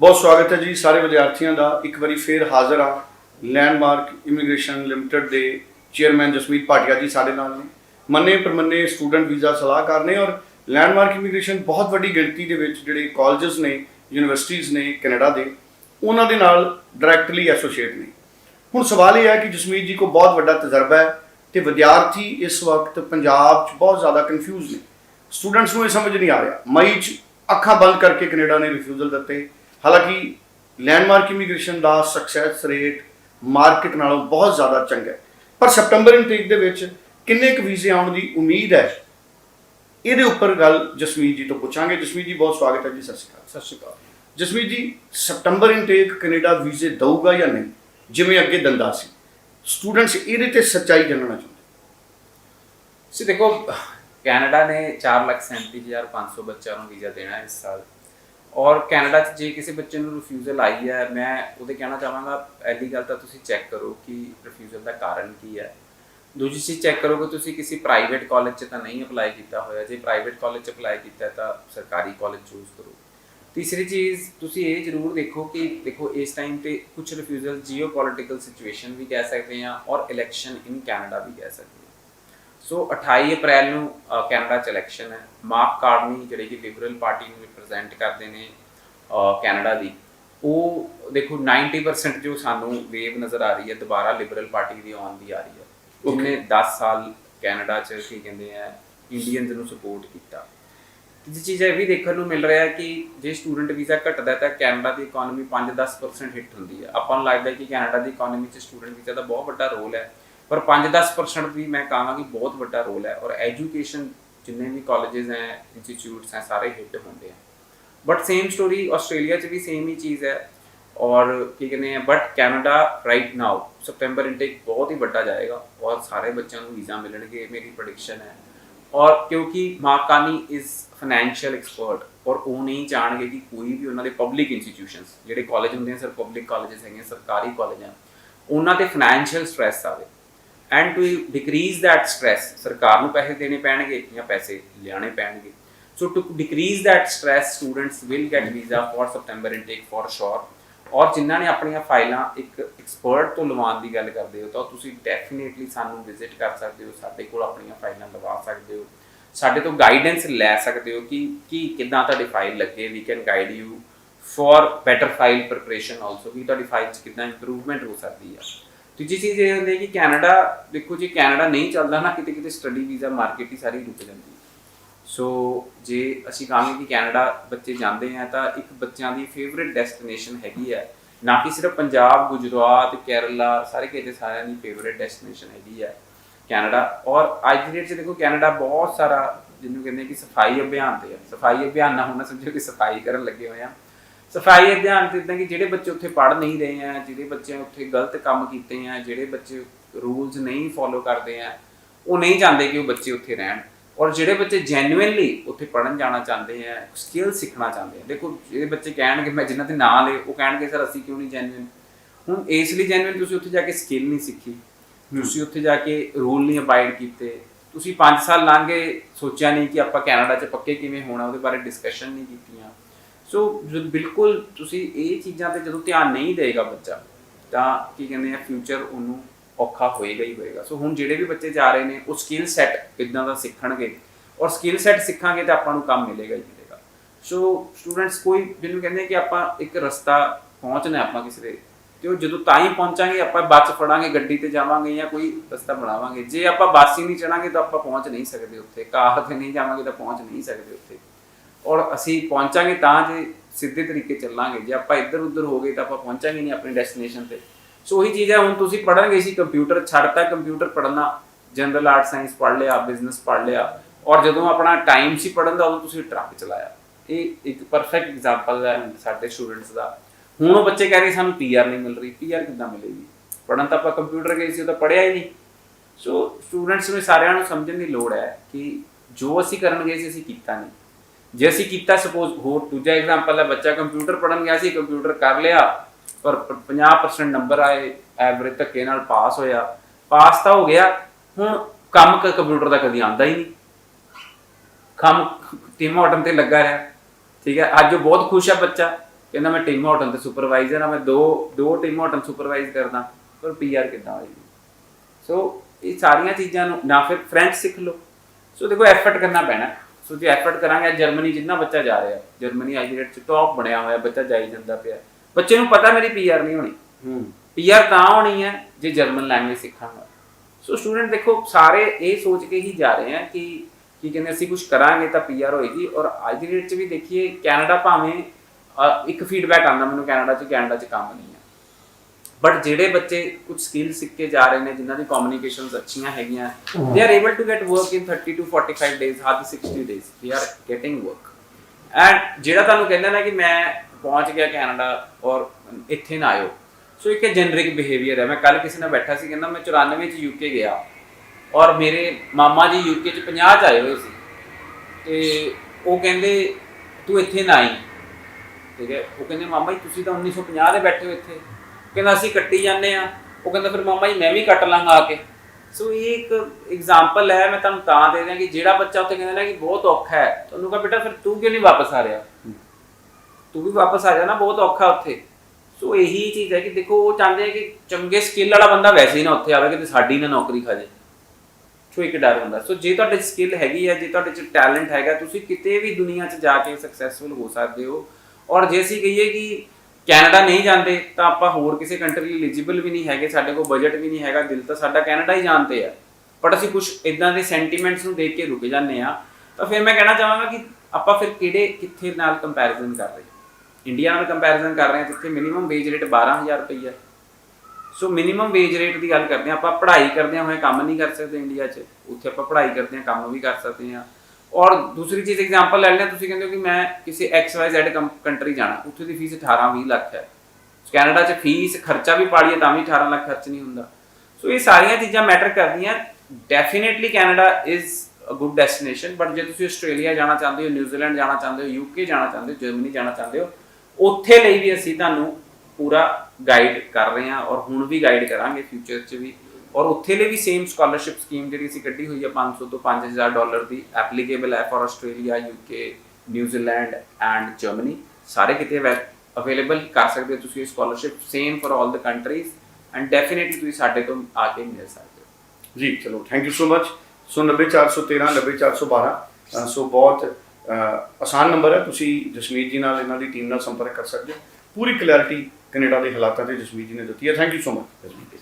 ਬਹੁਤ ਸਵਾਗਤ ਹੈ ਜੀ ਸਾਰੇ ਵਿਦਿਆਰਥੀਆਂ ਦਾ। ਇੱਕ ਵਾਰੀ ਫੇਰ ਹਾਜ਼ਰ ਹਾਂ। ਲੈਂਡਮਾਰਕ ਇਮੀਗ੍ਰੇਸ਼ਨ ਲਿਮਟਿਡ ਦੇ ਚੇਅਰਮੈਨ ਜਸਮੀਤ ਭਾਟੀਆ ਜੀ ਸਾਡੇ ਨਾਲ ਨੇ। ਮੰਨੇ ਪਰਮੰਨੇ ਸਟੂਡੈਂਟ ਵੀਜ਼ਾ ਸਲਾਹਕਾਰ ਨੇ ਔਰ ਲੈਂਡਮਾਰਕ ਇਮੀਗ੍ਰੇਸ਼ਨ ਬਹੁਤ ਵੱਡੀ ਗਿਣਤੀ ਦੇ ਵਿੱਚ ਜਿਹੜੇ ਕਾਲਜਸ ਨੇ ਯੂਨੀਵਰਸਿਟੀਜ਼ ਨੇ ਕੈਨੇਡਾ ਦੇ, ਉਹਨਾਂ ਦੇ ਨਾਲ ਡਾਇਰੈਕਟਲੀ ਐਸੋਸੀਏਟ ਨੇ। ਹੁਣ ਸਵਾਲ ਇਹ ਹੈ ਕਿ ਜਸਮੀਤ ਜੀ ਕੋ ਬਹੁਤ ਵੱਡਾ ਤਜਰਬਾ ਹੈ ਤੇ ਵਿਦਿਆਰਥੀ ਇਸ ਵਕਤ ਪੰਜਾਬ 'ਚ ਬਹੁਤ ਜ਼ਿਆਦਾ ਕਨਫਿਊਜ਼ ਨੇ। ਸਟੂਡੈਂਟਸ ਨੂੰ ਇਹ ਸਮਝ ਨਹੀਂ ਆ ਰਿਹਾ। ਮਈ 'ਚ ਅੱਖਾਂ ਬੰਦ ਕਰਕੇ ਕੈਨੇਡਾ ਨੇ ਰਿਫਿਊਜ਼ਲ ਦਿੱਤੇ। ਹਾਲਾਂਕਿ ਲੈਂਡਮਾਰਕ ਇਮੀਗ੍ਰੇਸ਼ਨ ਦਾ ਸਕਸੈਸ ਰੇਟ ਮਾਰਕੀਟ ਨਾਲੋਂ ਬਹੁਤ ਜ਼ਿਆਦਾ ਚੰਗਾ ਹੈ। ਪਰ ਸਪਟੰਬਰ ਇਨਟੇਕ ਦੇ ਵਿੱਚ ਕਿੰਨੇ ਕੁ ਵੀਜ਼ੇ ਆਉਣ ਦੀ ਉਮੀਦ ਹੈ? ਇਹਦੇ ਉੱਪਰ ਗੱਲ ਜਸਮੀਤ ਜੀ ਤੋਂ ਪੁੱਛਾਂਗੇ। ਜਸਮੀਤ ਜੀ ਬਹੁਤ ਸਵਾਗਤ ਹੈ ਜੀ ਸਤਿ ਸ਼੍ਰੀ ਅਕਾਲ। ਸਤਿ ਸ਼੍ਰੀ ਅਕਾਲ। Jasmeet ji September intake Canada ਵੀਜ਼ੇ ਦਊਗਾ ਜਾਂ ਨਹੀਂ? ਜਿਵੇਂ ਅੱਗੇ ਦੰਦਾ ਸੀ। ਸਟੂਡੈਂਟਸ ਇਹਦੇ ਤੇ ਸੱਚਾਈ ਜਾਣਨਾ ਚਾਹੁੰਦੇ ਸੀ ਦੇਖੋ ਕੈਨੇਡਾ ਨੇ 437500 ਬੱਚਿਆਂ ਨੂੰ ਵੀਜ਼ਾ ਦੇਣਾ ਇਸ ਸਾਲ। ਔਰ ਕੈਨੇਡਾ 'ਚ ਜੇ ਕਿਸੇ ਬੱਚੇ ਨੂੰ ਰਿਫਿਊਜ਼ਲ ਆਈ ਹੈ, ਮੈਂ ਉਹਦੇ ਕਹਿਣਾ ਚਾਹਾਂਗਾ, ਪਹਿਲੀ ਗੱਲ ਤਾਂ ਤੁਸੀਂ ਚੈੱਕ ਕਰੋ ਕਿ ਰਿਫਿਊਜ਼ਲ ਦਾ ਕਾਰਨ ਕੀ ਹੈ। ਦੂਜੀ ਚੀਜ਼ ਚੈੱਕ ਕਰੋ ਕਿ ਤੁਸੀਂ ਕਿਸੇ ਪ੍ਰਾਈਵੇਟ ਕਾਲਜ 'ਚ ਤਾਂ ਨਹੀਂ ਅਪਲਾਈ ਕੀਤਾ ਹੋਇਆ। ਜੇ ਪ੍ਰਾਈਵੇਟ ਕਾਲਜ 'ਚ ਅਪਲਾਈ ਕੀਤਾ ਤਾਂ ਸਰਕਾਰੀ ਕਾਲਜ ਚੂਜ਼ ਕਰੋ। ਤੀਸਰੀ ਚੀਜ਼, ਤੁਸੀਂ ਇਹ ਜ਼ਰੂਰ ਦੇਖੋ ਕਿ ਦੇਖੋ, ਇਸ ਟਾਈਮ ਤੇ ਕੁਝ ਰਿਫਿਊਜ਼ਲ ਜੀਓਪੋਲਿਟੀਕਲ ਸਿਚੁਏਸ਼ਨ ਵੀ ਕਹਿ ਸਕਦੇ ਹਾਂ ਔਰ ਇਲੈਕਸ਼ਨ ਇਨ ਕੈਨੇਡਾ ਵੀ ਕਹਿ ਸਕਦੇ ਸੋ 28 ਅਪ੍ਰੈਲ ਨੂੰ ਕੈਨੇਡਾ ਚ ਇਲੈਕਸ਼ਨ ਹੈ। ਮਾਰਕ ਕਾਰਨੀ ਜਿਹੜੇ ਕਿ ਲਿਬਰਲ ਪਾਰਟੀ ਨੂੰ ਰਿਪਰੈਜ਼ੈਂਟ ਕਰਦੇ ਨੇ ਕੈਨੇਡਾ ਦੀ ਉਹ ਦੇਖੋ 90% ਜੋ ਸਾਨੂੰ ਵੇਵ ਨਜ਼ਰ ਆ ਰਹੀ ਹੈ ਦੁਬਾਰਾ ਲਿਬਰਲ ਪਾਰਟੀ ਦੀ ਆਉਣ ਦੀ ਆ ਰਹੀ ਹੈ। ਜਿਹਨੇ 10 ਸਾਲ ਕੈਨੇਡਾ ਚ ਕੀ ਕਹਿੰਦੇ ਆ ਇੰਡੀਅਨਸ ਨੂੰ ਸਪੋਰਟ ਕੀਤਾ। ਤੀਜੀ ਚੀਜ਼ ਇਹ ਵੀ ਦੇਖਣ ਨੂੰ ਮਿਲ ਰਿਹਾ ਹੈ ਕਿ ਜੇ ਸਟੂਡੈਂਟ ਵੀਜ਼ਾ ਘਟਦਾ ਤਾਂ ਕੈਨੇਡਾ ਦੀ ਇਕਨੋਮੀ 5-10% ਹਿੱਟ ਹੁੰਦੀ ਹੈ। ਆਪਾਂ ਨੂੰ ਲੱਗਦਾ ਹੈ ਕਿ ਕੈਨੇਡਾ ਦੀ ਇਕਨੋਮੀ 'ਚ ਸਟੂਡੈਂਟ ਵੀਜ਼ਾ ਦਾ ਬਹੁਤ ਵੱਡਾ ਰੋਲ ਹੈ। ਪਰ 5-10% ਵੀ ਮੈਂ ਕਹਾਂਗਾ ਕਿ ਬਹੁਤ ਵੱਡਾ ਰੋਲ ਹੈ ਔਰ ਐਜੂਕੇਸ਼ਨ ਜਿੰਨੇ ਵੀ ਕਾਲਜਸ ਹੈ ਇੰਸਟੀਚਿਊਟਸ ਹੈ, ਸਾਰੇ ਹਿੱਟ ਹੁੰਦੇ ਆ। ਬਟ ਸੇਮ ਸਟੋਰੀ ਆਸਟ੍ਰੇਲੀਆ 'ਚ ਵੀ ਸੇਮ ਹੀ ਚੀਜ਼ ਹੈ ਔਰ ਕੀ ਕਹਿੰਦੇ ਆ but Canada right now September intake ਬਹੁਤ ਹੀ ਵੱਡਾ ਜਾਏਗਾ ਔਰ ਸਾਰੇ ਬੱਚਿਆਂ ਨੂੰ ਵੀਜ਼ਾ ਮਿਲਣਗੇ ਇਹ ਮੇਰੀ ਪ੍ਰੈਡਿਕਸ਼ਨ ਹੈ। ਔਰ ਕਿਉਂਕਿ ਮਾਕਾਨੀ ਇਜ਼ ਫਾਈਨੈਂਸ਼ੀਅਲ ਐਕਸਪਰਟ ਔਰ ਉਹ ਨਹੀਂ ਜਾਣਗੇ ਕਿ ਕੋਈ ਵੀ ਉਹਨਾਂ ਦੇ ਪਬਲਿਕ ਇੰਸਟੀਟਿਊਸ਼ਨਸ ਜਿਹੜੇ ਕਾਲਜ ਹੁੰਦੇ ਆ, ਸਰ ਪਬਲਿਕ ਕਾਲਜਸ ਹੈਗੇ ਸਰਕਾਰੀ ਕਾਲਜ ਆ, ਉਹਨਾਂ ਤੇ ਫਾਈਨੈਂਸ਼ੀਅਲ ਸਟ੍ਰੈਸ ਆਵੇ and to decrease that stress ਸਰਕਾਰ ਨੂੰ ਪੈਸੇ ਦੇਣੇ ਪੈਣਗੇ ਜਾਂ ਪੈਸੇ ਲਿਆਣੇ ਪੈਣਗੇ। So to decrease that stress, students will get visa for september intake for sure ਔਰ ਜਿਨ੍ਹਾਂ ਨੇ ਆਪਣੀਆਂ ਫਾਈਲਾਂ ਇੱਕ ਐਕਸਪਰਟ ਤੋਂ ਲਵਾਉਣ ਦੀ ਗੱਲ ਕਰਦੇ ਹੋ, ਤਾਂ ਤੁਸੀਂ ਡੈਫੀਨੇਟਲੀ ਸਾਨੂੰ ਵਿਜ਼ਿਟ ਕਰ ਸਕਦੇ ਹੋ, ਸਾਡੇ ਕੋਲ ਆਪਣੀਆਂ ਫਾਈਲਾਂ ਲਵਾ ਸਕਦੇ ਹੋ। ਸਾਡੇ ਤੋਂ ਗਾਈਡੈਂਸ ਲੈ ਸਕਦੇ ਹੋ ਕਿ ਕੀ ਕਿੱਦਾਂ ਤੁਹਾਡੀ ਫਾਈਲ ਲੱਗੇ we can guide you for better file preparation also ਵੀ ਤੁਹਾਡੀ ਫਾਈਲ 'ਚ ਕਿਦਾਂ ਇੰਪਰੂਵਮੈਂਟ ਹੋ ਸਕਦੀ ਹੈ ਤੀਜੀ ਚੀਜ਼ ਇਹ ਹੁੰਦੀ ਹੈ ਕਿ ਕੈਨੇਡਾ, ਦੇਖੋ ਜੇ ਕੈਨੇਡਾ ਨਹੀਂ ਚੱਲਦਾ ਨਾ, ਕਿਤੇ ਕਿਤੇ ਸਟੱਡੀ ਵੀਜ਼ਾ ਮਾਰਕੀਟ ਹੀ ਸਾਰੀ ਰੁਕ ਜਾਂਦੀ ਸੋ ਜੇ ਅਸੀਂ ਕਹਾਂਗੇ ਕਿ ਕੈਨੇਡਾ ਬੱਚੇ ਜਾਂਦੇ ਆ, ਤਾਂ ਇੱਕ ਬੱਚਿਆਂ ਦੀ ਫੇਵਰਿਟ ਡੈਸਟੀਨੇਸ਼ਨ ਹੈਗੀ ਹੈ ਨਾ ਕਿ ਸਿਰਫ ਪੰਜਾਬ, ਗੁਜਰਾਤ, ਕੇਰਲਾ, ਸਾਰੇ ਕਿਤੇ ਸਾਰਿਆਂ ਦੀ ਫੇਵਰਿਟ ਡੈਸਟੀਨੇਸ਼ਨ ਹੈਗੀ ਹੈ ਕੈਨੇਡਾ। ਔਰ ਅੱਜ ਦੀ ਡੇਟ 'ਚ ਦੇਖੋ, ਕੈਨੇਡਾ ਬਹੁਤ ਸਾਰਾ, ਜਿਹਨੂੰ ਕਹਿੰਦੇ ਕਿ ਸਫ਼ਾਈ ਅਭਿਆਨ ਤੇ ਹੈ ਸਫ਼ਾਈ ਅਭਿਆਨ ਨਾ ਹੋਣਾ ਸਮਝੋ ਕਿ ਸਫ਼ਾਈ ਕਰਨ ਲੱਗੇ ਹੋਏ ਆ। ਸਫ਼ਾਈ ਅਭਿਆਨ ਤੇ ਇਦਾਂ ਕਿ ਜਿਹੜੇ ਬੱਚੇ ਉੱਥੇ ਪੜ੍ਹ ਨਹੀਂ ਰਹੇ ਆ, ਜਿਹੜੇ ਬੱਚੇ ਉੱਥੇ ਗਲਤ ਕੰਮ ਕੀਤੇ ਆ, ਜਿਹੜੇ ਬੱਚੇ ਰੂਲਸ ਨਹੀਂ ਫੋਲੋ ਕਰਦੇ ਆ, ਉਹ ਨਹੀਂ ਚਾਹੁੰਦੇ ਕਿ ਉਹ ਬੱਚੇ ਉੱਥੇ ਰਹਿਣ। ਔਰ ਜਿਹੜੇ ਬੱਚੇ ਜੈਨੂਇਨਲੀ ਉੱਥੇ ਪੜਨ ਜਾਣਾ ਚਾਹੁੰਦੇ ਆ ਸਕਿੱਲ ਸਿੱਖਣਾ ਚਾਹੁੰਦੇ ਆ। ਦੇਖੋ, ਜਿਹੜੇ ਬੱਚੇ ਕਹਿਣਗੇ ਮੈਂ ਜਿਨ੍ਹਾਂ ਦੇ ਨਾਂ ਲਏ, ਉਹ ਕਹਿਣਗੇ, ਸਰ, ਅਸੀਂ ਕਿਉਂ ਨਹੀਂ ਜੈਨੂਇਨ ਹੁਣ ਇਸ ਲਈ ਜੈਨੂਇਨ ਤੁਸੀਂ ਉੱਥੇ ਜਾ ਕੇ ਸਕਿੱਲ ਨਹੀਂ ਸਿੱਖੀ। ਤੁਸੀਂ ਉੱਥੇ ਜਾ ਕੇ ਰੂਲ ਨਹੀਂ ਅਬਾਈਡ ਕੀਤੇ। ਤੁਸੀਂ 5 ਸਾਲ ਲੰਘੇ ਸੋਚਿਆ ਨਹੀਂ ਕਿ ਆਪਾਂ ਕੈਨੇਡਾ 'ਚ ਪੱਕੇ ਕਿਵੇਂ ਹੋਣਾ, ਉਹਦੇ ਬਾਰੇ ਡਿਸਕਸ਼ਨ ਨਹੀਂ ਕੀਤੀਆਂ। ਸੋ ਬਿਲਕੁਲ ਤੁਸੀਂ ਇਹ ਚੀਜ਼ਾਂ ਤੇ ਜਦੋਂ ਧਿਆਨ ਨਹੀਂ ਦੇਗਾ ਬੱਚਾ, ਤਾਂ ਕੀ ਕਹਿੰਦੇ ਆ ਫਿਊਚਰ ਉਹਨੂੰ ਔਖਾ ਹੋਏਗਾ ਹੀ ਹੋਏਗਾ। ਸੋ ਹੁਣ ਜਿਹੜੇ ਵੀ ਬੱਚੇ ਜਾ ਰਹੇ ਨੇ, ਉਹ ਸਕਿੱਲ ਸੈੱਟ ਕਿੱਦਾਂ ਦਾ ਸਿੱਖਣਗੇ, ਔਰ ਸਕਿੱਲ ਸੈੱਟ ਸਿੱਖਾਂਗੇ ਤਾਂ ਆਪਾਂ ਨੂੰ ਕੰਮ ਮਿਲੇਗਾ ਹੀ ਮਿਲੇਗਾ। ਸੋ ਸਟੂਡੈਂਟਸ ਕੋਈ ਜਿਹਨੂੰ ਕਹਿੰਦੇ ਕਿ ਆਪਾਂ ਇੱਕ ਰਸਤਾ ਪਹੁੰਚਣਾ ਆਪਾਂ ਕਿਸੇ ਦੇ, ਤੇ ਉਹ ਜਦੋਂ ਤਾਂ ਹੀ ਪਹੁੰਚਾਂਗੇ, ਆਪਾਂ ਬੱਸ ਫੜਾਂਗੇ, ਗੱਡੀ ਤੇ ਜਾਵਾਂਗੇ ਜਾਂ ਕੋਈ ਰਸਤਾ ਬਣਾਵਾਂਗੇ। ਜੇ ਆਪਾਂ ਬੱਸ ਹੀ ਨਹੀਂ ਚੜਾਂਗੇ ਤਾਂ ਆਪਾਂ ਪਹੁੰਚ ਨਹੀਂ ਸਕਦੇ ਉੱਥੇ, ਕਾਰ ਤੇ ਨਹੀਂ ਜਾਵਾਂਗੇ ਤਾਂ ਪਹੁੰਚ ਨਹੀਂ ਸਕਦੇ ਉੱਥੇ। ਔਰ ਅਸੀਂ ਪਹੁੰਚਾਂਗੇ ਤਾਂ ਜੇ ਸਿੱਧੇ ਤਰੀਕੇ ਚੱਲਾਂਗੇ। ਜੇ ਆਪਾਂ ਇੱਧਰ ਉੱਧਰ ਹੋ ਗਏ ਤਾਂ ਆਪਾਂ ਪਹੁੰਚਾਂਗੇ ਨਹੀਂ ਆਪਣੀ ਡੈਸਟੀਨੇਸ਼ਨ ਤੇ। ਸੋ ਉਹੀ ਚੀਜ਼ ਹੈ, ਹੁਣ ਤੁਸੀਂ ਪੜ੍ਹਨਗੇ ਸੀ ਕੰਪਿਊਟਰ ਛੱਡਤਾ ਕੰਪਿਊਟਰ ਪੜ੍ਹਨਾ ਜਨਰਲ ਆਰਟ ਸਾਇੰਸ ਪੜ੍ਹ ਲਿਆ ਬਿਜ਼ਨਸ ਪੜ੍ਹ ਲਿਆ ਔਰ ਜਦੋਂ ਆਪਣਾ ਟਾਈਮ ਸੀ ਪੜ੍ਹਨ ਦਾ, ਉਦੋਂ ਤੁਸੀਂ ਟਰੱਕ ਚਲਾਇਆ। ਇਹ ਇੱਕ ਪਰਫੈਕਟ ਐਗਜ਼ਾਮਪਲ ਹੈ ਸਾਡੇ ਸਟੂਡੈਂਟਸ ਦਾ। ਹੁਣ ਉਹ ਬੱਚੇ ਕਹਿ ਰਹੇ ਸਾਨੂੰ ਪੀਆਰ ਨਹੀਂ ਮਿਲ ਰਹੀ। ਪੀਆਰ ਕਿੱਦਾਂ ਮਿਲੇਗੀ? ਪੜ੍ਹਨ ਤਾਂ ਆਪਾਂ ਕੰਪਿਊਟਰ ਗਏ ਸੀ, ਉਹ ਤਾਂ ਪੜ੍ਹਿਆ ਹੀ ਨਹੀਂ। ਸੋ ਸਟੂਡੈਂਟਸ ਨੂੰ ਸਾਰਿਆਂ ਨੂੰ ਸਮਝਣ ਦੀ ਲੋੜ ਹੈ ਕਿ ਜੋ ਅਸੀਂ ਕਰਨ ਗਏ ਸੀ, ਅਸੀਂ ਕੀਤਾ ਨਹੀਂ। ਜੇ ਅਸੀਂ ਕੀਤਾ ਸਪੋਜ਼ ਹੋਰ ਦੂਜਾ ਐਗਜ਼ਾਮਪਲ ਹੈ, ਬੱਚਾ ਕੰਪਿਊਟਰ ਪੜਨ ਗਿਆ ਸੀ ਕੰਪਿਊਟਰ ਕਰ ਲਿਆ, ਪਰ ਪ- 50% ਨੰਬਰ ਆਏ ਐਵਰੇਜ ਧੱਕੇ ਨਾਲ ਪਾਸ ਹੋਇਆ। ਪਾਸ ਤਾਂ ਹੋ ਗਿਆ, ਹੁਣ ਕੰਮ ਕ- ਕੰਪਿਊਟਰ ਦਾ ਕਦੀ ਆਂਦਾ ਹੀ ਨਹੀਂ। ਕੰਮ ਟੀਮ ਆਟਮ ਤੇ ਲੱਗਾ ਰਿਹਾ। ਠੀਕ ਹੈ, ਅੱਜ ਉਹ ਬਹੁਤ ਖੁਸ਼ ਹੈ ਬੱਚਾ। ਕਹਿੰਦਾ, ਮੈਂ ਟੀਮ ਹਾਟਨ ਤੇ ਸੁਪਰਵਾਈਜ਼ਰ ਆ ਮੈਂ ਦੋ ਦੋ ਟੀਮ ਹਾਟਨ ਸੁਪਰਵਾਈਜ਼ ਕਰਦਾ, ਪਰ ਪੀਆਰ ਕਿੱਦਾਂ ਹੋਏਗੀ? ਸੋ ਇਹ ਸਾਰੀਆਂ ਚੀਜ਼ਾਂ ਨੂੰ, ਨਾ ਫਿਰ ਫ੍ਰੈਂਚ ਸਿੱਖ ਲਓ। ਸੋ ਦੇਖੋ ਐਫਰਟ ਕਰਨਾ ਪੈਣਾ। ਸੋ ਜੇ ਐਫਰਟ ਕਰਾਂਗੇ ਜਰਮਨੀ ਜਿੰਨਾ ਬੱਚਾ ਜਾ ਰਿਹਾ ਜਰਮਨੀ ਆਈਲੈਟ ਚ ਟੌਪ ਬਣਿਆ ਹੋਇਆ ਬੱਚਾ ਜਾਈ ਜਾਂਦਾ ਪਿਆ। ਬੱਚੇ ਨੂੰ ਪਤਾ ਮੇਰੀ ਪੀਆਰ ਨਹੀਂ ਹੋਣੀ। ਹੂੰ। ਪੀਆਰ ਤਾਂ ਹੋਣੀ ਹੈ ਜੇ ਜਰਮਨ ਲੈਂਗੁਏਜ ਸਿੱਖਾਂਗਾ। ਸੋ ਸਟੂਡੈਂਟ ਦੇਖੋ ਸਾਰੇ ਇਹ ਸੋਚ ਕੇ ਹੀ ਜਾ ਰਹੇ ਆ ਕਿ ਕੀ ਕਹਿੰਦੇ ਅਸੀਂ ਕੁਝ ਕਰਾਂਗੇ ਤਾਂ ਪੀਆਰ ਹੋਏਗੀ। ਔਰ ਅੱਜ ਦੀ ਡੇਟ 'ਚ ਵੀ ਦੇਖੀਏ ਕੈਨੇਡਾ ਭਾਵੇਂ ਇੱਕ ਫੀਡਬੈਕ ਆਉਂਦਾ ਮੈਨੂੰ ਕੈਨੇਡਾ 'ਚ ਕੈਨੇਡਾ 'ਚ ਕੰਮ ਨਹੀਂ ਬਟ ਜਿਹੜੇ ਬੱਚੇ ਕੁਝ ਸਕਿੱਲ ਸਿੱਖ ਕੇ ਜਾ ਰਹੇ ਨੇ, ਜਿਨ੍ਹਾਂ ਦੀ ਕਮਿਊਨੀਕੇਸ਼ਨਸ ਅੱਛੀਆਂ ਹੈਗੀਆਂ they are able to get work in 30 to 45 days ਹੱਦ 60 days they are getting work and ਜਿਹੜਾ ਤੁਹਾਨੂੰ ਕਹਿੰਦਾ ਨਾ ਕਿ ਮੈਂ ਪਹੁੰਚ ਗਿਆ ਕੈਨੇਡਾ ਔਰ ਇੱਥੇ ਨਾ ਆਇਓ ਸੋ ਇੱਕ ਜੈਨਰਿਕ ਬਿਹੇਵੀਅਰ ਹੈ। ਮੈਂ ਕੱਲ ਕਿਸੇ ਨਾਲ ਬੈਠਾ ਸੀ, ਕਹਿੰਦਾ ਮੈਂ 94 ਚ ਯੂਕੇ ਗਿਆ ਔਰ ਮੇਰੇ ਮਾਮਾ ਜੀ ਯੂਕੇ ਚ 50 ਚ ਆਏ ਹੋਏ ਸੀ। ਤੇ ਉਹ ਕਹਿੰਦੇ, ਤੂੰ ਇੱਥੇ ਨਾ ਆਈ। ਠੀਕ ਹੈ, ਉਹ ਕਹਿੰਦੇ, ਮਾਮਾ ਜੀ, ਤੁਸੀਂ ਤਾਂ 1950 ਦੇ ਬੈਠੇ ਹੋ ਇੱਥੇ। ਕਹਿੰਦਾ ਅਸੀਂ ਕੱਟੀ ਜਾਂਦੇ ਆ ਉਹ ਕਹਿੰਦਾ ਫਿਰ ਮਾਮਾ ਜੀ ਮੈਂ ਵੀ ਕੱਟ ਲਾਂਗਾ ਆ ਕੇ। ਸੋ ਇਹ ਇੱਕ ਐਗਜ਼ਾਮਪਲ ਹੈ ਮੈਂ ਤੁਹਾਨੂੰ ਤਾਂ ਦੇ ਰਿਹਾ ਕਿ ਜਿਹੜਾ ਬੱਚਾ ਉੱਥੇ ਕਹਿੰਦਾ ਨਾ ਕਿ ਬਹੁਤ ਔਖਾ ਹੈ। ਤੁਹਾਨੂੰ ਕਹਾਂ ਬੇਟਾ ਫਿਰ ਤੂੰ ਕਿਉਂ ਨਹੀਂ ਵਾਪਸ ਆ ਰਿਹਾ? ਤੂੰ ਵੀ ਵਾਪਸ ਆ ਜਾ ਨਾ ਬਹੁਤ ਔਖਾ ਉੱਥੇ। ਸੋ ਇਹੀ ਚੀਜ਼ ਹੈ ਕਿ ਦੇਖੋ ਉਹ ਚਾਹੁੰਦੇ ਆ ਕਿ ਚੰਗੇ ਸਕਿੱਲ ਵਾਲਾ ਬੰਦਾ ਵੈਸੇ ਹੀ ਨਾ ਉੱਥੇ ਆਵੇ ਕਿ ਸਾਡੀ ਨਾ ਨੌਕਰੀ ਖਾ ਜੇ ਸੋ ਇੱਕ ਡਰ ਹੁੰਦਾ। ਸੋ ਜੇ ਤੁਹਾਡੇ ਸਕਿੱਲ ਹੈਗੀ ਹੈ ਜੇ ਤੁਹਾਡੇ ਚ ਟੈਲੈਂਟ ਹੈਗਾ ਤੁਸੀਂ ਕਿਤੇ ਵੀ ਦੁਨੀਆ 'ਚ ਜਾ ਕੇ ਸਕਸੈਸਫੁਲ ਹੋ ਸਕਦੇ ਹੋ। ਔਰ ਜੇ ਅਸੀਂ ਕਹੀਏ ਕਿ ਕੈਨੇਡਾ ਨਹੀਂ ਜਾਂਦੇ, ਤਾਂ ਆਪਾਂ ਹੋਰ ਕਿਸੇ ਕੰਟਰੀ ਲਈ ਐਲੀਜੀਬਲ ਵੀ ਨਹੀਂ ਹੈਗੇ, ਸਾਡੇ ਕੋਲ ਬਜਟ ਵੀ ਨਹੀਂ ਹੈਗਾ, ਦਿਲ ਤਾਂ ਸਾਡਾ ਕੈਨੇਡਾ ਹੀ ਜਾਣਦੇ ਆ। ਬਟ ਅਸੀਂ ਕੁਝ ਇਦਾਂ ਦੇ ਸੈਂਟੀਮੈਂਟਸ ਨੂੰ ਦੇਖ ਕੇ ਰੁਕ ਜਾਂਦੇ ਆ ਤਾਂ ਫਿਰ ਮੈਂ ਕਹਿਣਾ ਚਾਹਾਂਗਾ ਕਿ ਆਪਾਂ ਫਿਰ ਕਿਹੜੇ, ਕਿੱਥੇ ਨਾਲ ਕੰਪੈਰੀਜ਼ਨ ਕਰ ਰਹੇ ਇੰਡੀਆ ਨਾਲ ਕੰਪੈਰੀਜ਼ਨ ਕਰ ਰਹੇ ਹਾਂ, ਜਿੱਥੇ ਮਿਨੀਮਮ ਵੇਜ ਰੇਟ 12000 ਰੁਪਈਆ ਸੋ ਮਿਨੀਮਮ ਵੇਜ ਰੇਟ ਦੀ ਗੱਲ ਕਰਦੇ ਹਾਂ, ਆਪਾਂ ਪੜ੍ਹਾਈ ਕਰਦੇ ਹੋਏ ਕੰਮ ਨਹੀਂ ਕਰ ਸਕਦੇ ਇੰਡੀਆ 'ਚ। ਉੱਥੇ ਆਪਾਂ ਪੜ੍ਹਾਈ ਕਰਦੇ ਹਾਂ, ਕੰਮ ਵੀ ਕਰ ਸਕਦੇ ਹਾਂ। ਔਰ ਦੂਸਰੀ ਚੀਜ਼ ਐਗਜ਼ਾਮਪਲ ਲੈ ਲੈਂਦੇ ਤੁਸੀਂ ਕਹਿੰਦੇ ਹੋ ਕਿ ਮੈਂ ਕਿਸੇ XYZ ਕੰਟਰੀ ਜਾਣਾ, ਉੱਥੇ ਦੀ ਫੀਸ 18 20 ਲੱਖ ਹੈ। ਕੈਨੇਡਾ 'ਚ ਫੀਸ ਖਰਚਾ ਵੀ ਪਾੜੀਏ ਤਾਂ ਵੀ 18 ਲੱਖ ਖਰਚ ਨਹੀਂ ਹੁੰਦਾ। ਸੋ ਇਹ ਸਾਰੀਆਂ ਚੀਜ਼ਾਂ ਮੈਟਰ ਕਰਦੀਆਂ। Definitely Canada is a good destination but ਜੇ ਤੁਸੀਂ ਆਸਟ੍ਰੇਲੀਆ ਜਾਣਾ ਚਾਹੁੰਦੇ ਹੋ ਨਿਊਜ਼ੀਲੈਂਡ ਜਾਣਾ ਚਾਹੁੰਦੇ ਹੋ ਯੂਕੇ ਜਾਣਾ ਚਾਹੁੰਦੇ ਹੋ ਜਰਮਨੀ ਜਾਣਾ ਚਾਹੁੰਦੇ ਹੋ, ਉੱਥੇ ਲਈ ਵੀ ਅਸੀਂ ਤੁਹਾਨੂੰ ਪੂਰਾ ਗਾਈਡ ਕਰ ਰਹੇ ਹਾਂ ਔਰ ਹੁਣ ਵੀ ਗਾਈਡ ਕਰਾਂਗੇ ਫਿਊਚਰ 'ਚ ਵੀ ਔਰ ਉੱਥੇ ਲਈ ਵੀ ਸੇਮ ਸਕਾਲਰਸ਼ਿਪ ਸਕੀਮ ਜਿਹੜੀ ਅਸੀਂ ਕੱਢੀ ਹੋਈ ਹੈ 500 ਤੋਂ 5000 ਡਾਲਰ ਦੀ ਐਪਲੀਕੇਬਲ ਹੈ for Australia UK New Zealand and Germany ਸਾਰੇ ਕਿਤੇ ਅਵੇਲੇਬਲ ਕਰ ਸਕਦੇ ਹੋ ਤੁਸੀਂ ਇਹ scholarship same for all the countries and definitely ਤੁਸੀਂ ਸਾਡੇ ਤੋਂ ਆ ਕੇ ਮਿਲ ਸਕਦੇ ਹੋ। ਜੀ ਚਲੋ thank you so much so 90413 90412 uh, so ਬਹੁਤ ਆਸਾਨ ਨੰਬਰ ਹੈ। ਤੁਸੀਂ ਜਸਮੀਤ ਜੀ ਨਾਲ ਇਹਨਾਂ ਦੀ ਟੀਮ ਨਾਲ ਸੰਪਰਕ ਕਰ ਸਕਦੇ ਹੋ। ਪੂਰੀ ਕਲੈਰਿਟੀ ਕੈਨੇਡਾ ਦੇ ਹਾਲਾਤਾਂ ਤੇ ਜਸਮੀਤ ਜੀ ਨੇ ਦਿੱਤੀ ਹੈ। Thank you so much Jasmeet ji.